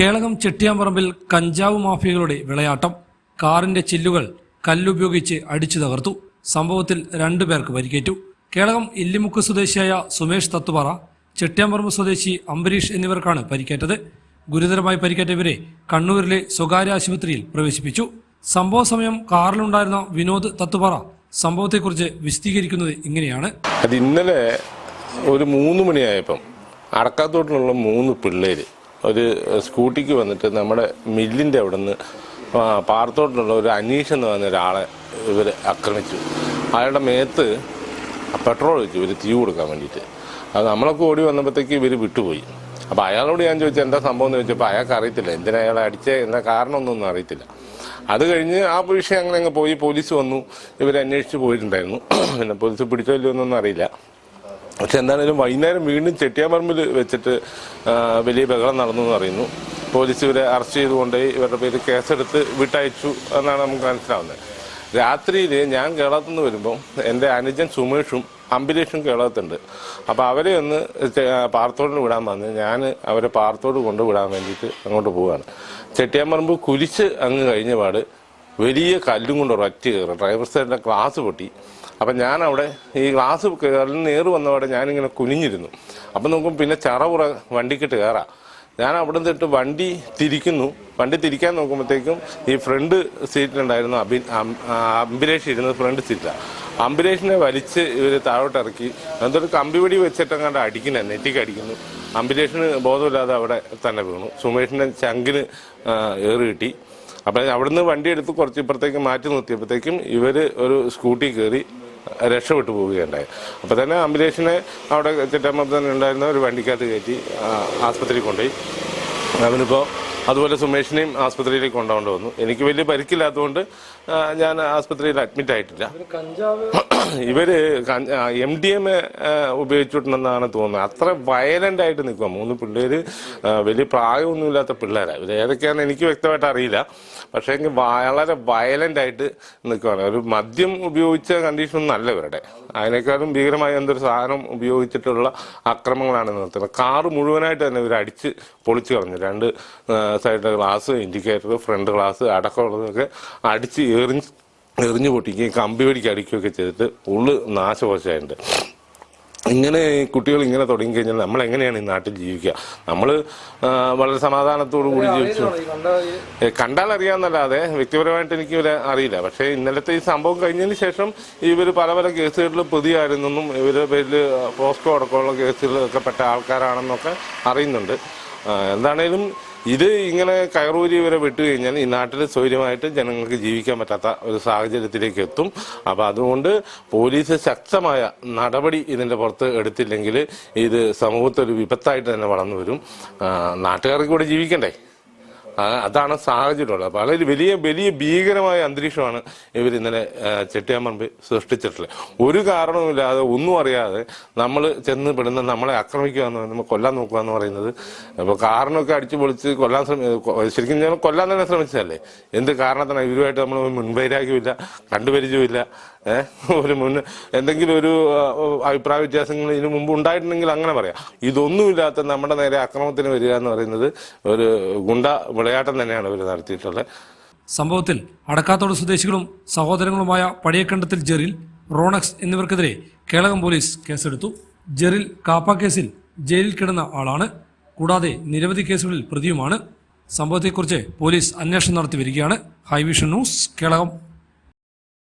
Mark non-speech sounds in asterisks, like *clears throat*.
കേളകം ചെട്ടിയാമ്പറമ്പിൽ കഞ്ചാവ് മാഫിയകളുടെ വിളയാട്ടം. കാറിന്റെ ചില്ലുകൾ കല്ലുപയോഗിച്ച് അടിച്ചു തകർത്തു. സംഭവത്തിൽ രണ്ടു പേർക്ക് പരിക്കേറ്റു. കേളകം ഇല്ലിമുക്ക് സ്വദേശിയായ സുമേഷ് തത്തുപാറ ചെട്ടിയാമ്പറമ്പ് സ്വദേശി അംബരീഷ് എന്നിവർക്കാണ് പരിക്കേറ്റത്. ഗുരുതരമായി പരിക്കേറ്റവരെ കണ്ണൂരിലെ സ്വകാര്യ ആശുപത്രിയിൽ പ്രവേശിപ്പിച്ചു. സംഭവ സമയം കാറിലുണ്ടായിരുന്ന വിനോദ് തത്തുപാറ സംഭവത്തെക്കുറിച്ച് വിശദീകരിക്കുന്നത് ഇങ്ങനെയാണ്. അത് ഇന്നലെ ഒരു മൂന്ന് മണിയായപ്പം അടക്കാത്തോട്ടിലുള്ള മൂന്ന് പിള്ളേര് ഒരു സ്കൂട്ടിക്ക് വന്നിട്ട് നമ്മുടെ മില്ലിന്റെ അവിടെ നിന്ന് പാറത്തോട്ടിലുള്ള ഒരു അനീഷ് എന്ന് പറഞ്ഞ ഒരാളെ ഇവർ ആക്രമിച്ചു. അയാളുടെ മേത്ത് പെട്രോൾ വെച്ചു ഇവർ തീ കൊടുക്കാൻ വേണ്ടിയിട്ട്. അത് നമ്മളൊക്കെ ഓടി വന്നപ്പോഴത്തേക്ക് ഇവർ വിട്ടുപോയി. അപ്പോൾ അയാളോട് ഞാൻ ചോദിച്ചു എന്താ സംഭവം എന്ന് ചോദിച്ചപ്പോൾ അയാൾക്ക് അറിയത്തില്ല. എന്തിനാ അയാളെ അടിച്ച? എന്താ കാരണമൊന്നും അറിയത്തില്ല. അത് കഴിഞ്ഞ് ആ വിഷയം അങ്ങനെ അങ്ങ് പോയി പോലീസ് വന്നു. ഇവർ അന്വേഷിച്ച് പോയിട്ടുണ്ടായിരുന്നു. *clears throat* പിന്നെ പോലീസ് പിടിച്ചോ ഇല്ലയോ എന്നൊന്നും അറിയില്ല. പക്ഷെ എന്താണേലും വൈകുന്നേരം വീണ്ടും ചെട്ടിയാമ്പറമ്പിൽ വെച്ചിട്ട് വലിയ ബഹളം നടന്നു എന്ന് പറയുന്നു. പോലീസ് ഇവരെ അറസ്റ്റ് ചെയ്തുകൊണ്ട് ഇവരുടെ പേര് കേസെടുത്ത് വിട്ടയച്ചു എന്നാണ് നമുക്ക് മനസ്സിലാവുന്നത്. രാത്രിയിൽ ഞാൻ കേരളത്തിൽ നിന്ന് വരുമ്പോൾ എന്റെ അനുജൻ സുമേഷും അംബിലേഷും കേരളത്തുണ്ട് അപ്പോൾ അവരെ ഒന്ന് പാർത്തോടിന് വിടാൻ പറഞ്ഞ് ഞാൻ അവരെ പാർത്തോട് കൊണ്ട് വിടാൻ വേണ്ടിയിട്ട് അങ്ങോട്ട് പോവുകയാണ്. ചെട്ടിയാമ്പറമ്പ് കുരിശ് അങ്ങ് കഴിഞ്ഞ പാട് വലിയ കല്ലും കൊണ്ട് ഒരൊറ്റ കയറും ഡ്രൈവർ സൈഡിന്റെ ഗ്ലാസ് പൊട്ടി. അപ്പം ഞാൻ അവിടെ ഈ ഗ്ലാസ് കയറിന് നേറ് വന്നവിടെ ഞാനിങ്ങനെ കുനിഞ്ഞിരുന്നു. അപ്പം നോക്കും പിന്നെ ചറപുറ വണ്ടിക്കിട്ട് കയറാം ഞാൻ അവിടെ നിന്നിട്ട് വണ്ടി തിരിക്കുന്നു. വണ്ടി തിരിക്കാൻ നോക്കുമ്പോഴത്തേക്കും ഈ ഫ്രണ്ട് സീറ്റിലുണ്ടായിരുന്ന അഭി അംബിലേഷ് ഇരുന്നത് ഫ്രണ്ട് സീറ്റിലാണ് അംബിലേഷിനെ വലിച്ച് ഇവർ താഴോട്ട് ഇറക്കി. എന്തൊരു കമ്പിവടി വെച്ചിട്ടങ്ങാണ്ട് അടിക്കുന്നത് നെറ്റിക്ക് അടിക്കുന്നു. അംബിലേഷിന് ബോധമില്ലാതെ അവിടെ തന്നെ വീണു. സുമേഷിന്റെ ചങ്കിന് ഏറ് കിട്ടി. അപ്പം അവിടുന്ന് വണ്ടി എടുത്ത് കുറച്ച് ഇപ്പുറത്തേക്ക് മാറ്റി നിർത്തിയപ്പോഴത്തേക്കും ഇവർ ഒരു സ്കൂട്ടി കയറി രക്ഷപ്പെട്ടു പോവുകയുണ്ടായി. അപ്പോൾ തന്നെ ആംബുലൻസിനെ അവിടെ ചിറ്റമ്പലത്ത് തന്നെ ഉണ്ടായിരുന്ന ഒരു വണ്ടിക്കകത്ത് കയറ്റി ആസ്പത്രി ആസ്പത്രിയിൽ കൊണ്ടുപോയി. അവനിപ്പോൾ അതുപോലെ സുമേഷിനെയും ആസ്പത്രിയിലേക്ക് കൊണ്ടുകൊണ്ട് വന്നു. എനിക്ക് വലിയ പരിക്കില്ലാത്തതുകൊണ്ട് ഞാൻ ആസ്പത്രിയിൽ അഡ്മിറ്റ് ആയിട്ടില്ല. ഇവർ എം ഡി എം ഉപയോഗിച്ചിട്ടുണ്ടെന്നാണ് തോന്നുന്നത്. അത്ര വയലന്റ് ആയിട്ട് നിൽക്കുക മൂന്ന് പിള്ളേര് വലിയ പ്രായമൊന്നുമില്ലാത്ത പിള്ളേരാണ് ഇവർ ഏതൊക്കെയാണെന്ന് എനിക്ക് വ്യക്തമായിട്ട് അറിയില്ല. പക്ഷേ എങ്കിൽ വളരെ വയലന്റ് ആയിട്ട് നിൽക്കുകയാണ് ഒരു മദ്യം ഉപയോഗിച്ച കണ്ടീഷൻ അല്ല ഇവരുടെ. അതിനേക്കാളും ഭീകരമായ എന്തൊരു സാധനം ഉപയോഗിച്ചിട്ടുള്ള അക്രമങ്ങളാണ് നടത്തുന്നത്. കാറ് മുഴുവനായിട്ട് തന്നെ ഇവർ അടിച്ച് പൊളിച്ചു കളഞ്ഞു. രണ്ട് സൈഡിലെ ഗ്ലാസ് ഇൻഡിക്കേറ്റർ ഫ്രണ്ട് ഗ്ലാസ് അടക്കമുള്ളതൊക്കെ അടിച്ച് എറിഞ്ഞ് എറിഞ്ഞു പൊട്ടിക്കുകയും കമ്പി പിടിക്ക് അടിക്കുകയൊക്കെ ചെയ്തിട്ട് ഉള്ളു നാശകോശമായിട്ടുണ്ട് ഇങ്ങനെ കുട്ടികൾ ഇങ്ങനെ തുടങ്ങി കഴിഞ്ഞാൽ നമ്മൾ എങ്ങനെയാണ് ഈ നാട്ടിൽ ജീവിക്കുക? നമ്മൾ വളരെ സമാധാനത്തോടു കൂടി ജീവിച്ചു. കണ്ടാൽ അറിയാമെന്നല്ലാതെ വ്യക്തിപരമായിട്ട് എനിക്ക് ഇവരെ അറിയില്ല. പക്ഷേ ഇന്നലത്തെ ഈ സംഭവം കഴിഞ്ഞതിന് ശേഷം ഇവർ പല പല കേസുകളിൽ പ്രതിയായിരുന്നെന്നും ഇവരുടെ പേരിൽ പോസ്കോ അടക്കമുള്ള കേസുകളിലൊക്കെ പെട്ട ആൾക്കാരാണെന്നൊക്കെ അറിയുന്നുണ്ട്. എന്താണേലും ഇത് ഇങ്ങനെ കയറൂരി വരെ വിട്ടു കഴിഞ്ഞാൽ ഈ നാട്ടിൽ സ്വൈര്യമായിട്ട് ജനങ്ങൾക്ക് ജീവിക്കാൻ പറ്റാത്ത ഒരു സാഹചര്യത്തിലേക്ക് എത്തും. അപ്പോൾ അതുകൊണ്ട് പോലീസ് ശക്തമായ നടപടി ഇതിന്റെ പുറത്ത് എടുത്തില്ലെങ്കിൽ ഇത് സമൂഹത്തിൽ ഒരു വിപത്തായിട്ട് തന്നെ വളർന്നു വരും. നാട്ടുകാർക്ക് ഇവിടെ ജീവിക്കണ്ടേ? അതാണ് സാഹചര്യമുള്ളത്. വളരെ വലിയ വലിയ ഭീകരമായ അന്തരീക്ഷമാണ് ഇവർ ഇന്നലെ ചെട്ടിയാമ്പറമ്പ് സൃഷ്ടിച്ചിട്ടുള്ളത്. ഒരു കാരണവുമില്ലാതെ ഒന്നും അറിയാതെ നമ്മൾ ചെന്ന് പെടുന്ന നമ്മളെ ആക്രമിക്കുക എന്ന് പറയുന്നത് കൊല്ലാൻ നോക്കുക എന്ന് പറയുന്നത് അപ്പോൾ കാറിനൊക്കെ അടിച്ചു പൊളിച്ച് കൊല്ലാൻ ശരിക്കും ഞാൻ കൊല്ലാൻ തന്നെ ശ്രമിച്ചതല്ലേ? എന്ത് കാരണത്തിനാണ് ഇവരുമായിട്ട് നമ്മൾ മുൻവൈരാഗ്യമില്ല കണ്ടുപരിചയമില്ല ഒരു മുൻ എന്തെങ്കിലും ഒരു അഭിപ്രായ വ്യത്യാസങ്ങൾ ഇതിനു മുമ്പ് ഉണ്ടായിട്ടുണ്ടെങ്കിൽ അങ്ങനെ പറയാം. ഇതൊന്നുമില്ലാത്ത നമ്മുടെ നേരെ അക്രമത്തിന് വരിക എന്ന് പറയുന്നത് ഒരു ഗുണ്ട വിളയാട്ടം തന്നെയാണ് ഇവർ നടത്തിയിട്ടുള്ളത്. സംഭവത്തിൽ അടക്കാത്തോട് സ്വദേശികളും സഹോദരങ്ങളുമായ പടിയക്കണ്ടത്തിൽ ജെറിൽ റോണക്സ് എന്നിവർക്കെതിരെ കേളകം പോലീസ് കേസെടുത്തു. ജെറിൽ കാപ്പ കേസിൽ ജയിലിൽ കിടന്ന ആളാണ്. കൂടാതെ നിരവധി കേസുകളിൽ പ്രതിയുമാണ്. സംഭവത്തെക്കുറിച്ച് പോലീസ് അന്വേഷണം നടത്തി വരികയാണ്. Hivision news Kelakam.